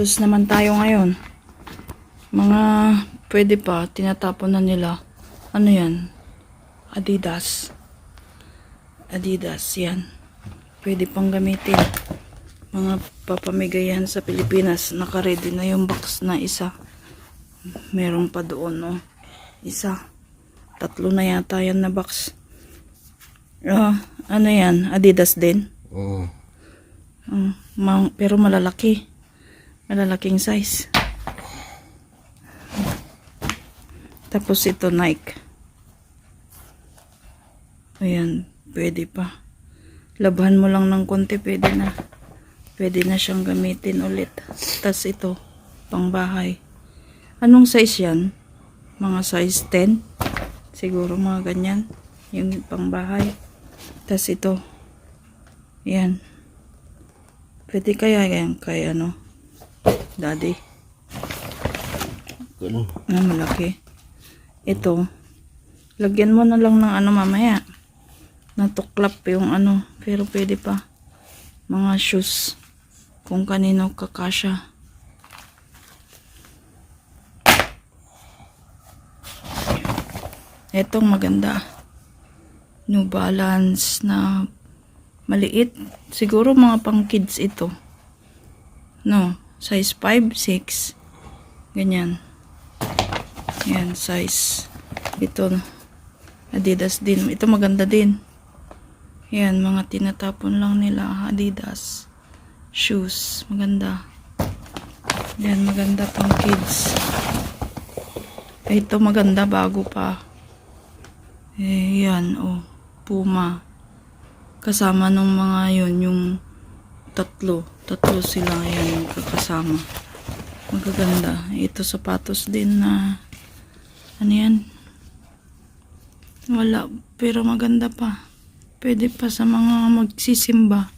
Shoes naman tayo ngayon. Mga pwede pa, tinatapon na nila. Ano yan? Adidas. Adidas, yan. Pwede pang gamitin. Mga papamigayan sa Pilipinas. Nakaready na yung box na isa. Meron pa doon, no? Isa. Tatlo na yata yan na box. Ah, ano yan? Adidas din? Oo. Ma- pero malalaki. Malalaking size. Tapos ito Nike. Ayan, pwede pa. Labhan mo lang ng konti, pwede na. Pwede na siyang gamitin ulit. Tapos ito, pang bahay. Anong size yan? Mga size 10? Siguro mga ganyan. Yung pang bahay. Tapos ito. Yan. Pwede kaya yan kay ano? Daddy. Ganun. Na malaki. Ito. Lagyan mo na lang ng ano mamaya. Natuklap yung ano. Pero pwede pa. Mga shoes. Kung kanino kakasya. Etong maganda. New Balance na maliit. Siguro mga pang kids ito. No, size 5, 6. Ganyan. Yan, size. Ito, Adidas din. Ito maganda din. Yan, mga tinatapon lang nila. Adidas. Shoes. Maganda. Yan, maganda pang kids. Ito maganda, bago pa. Eh, yan, oh. Puma. Kasama nung mga yon yung tatlo. Tatlo sila yan magkakasama. Magaganda. Ito sapatos din na ano yan? Wala. Pero maganda pa. Pwede pa sa mga magsisimba.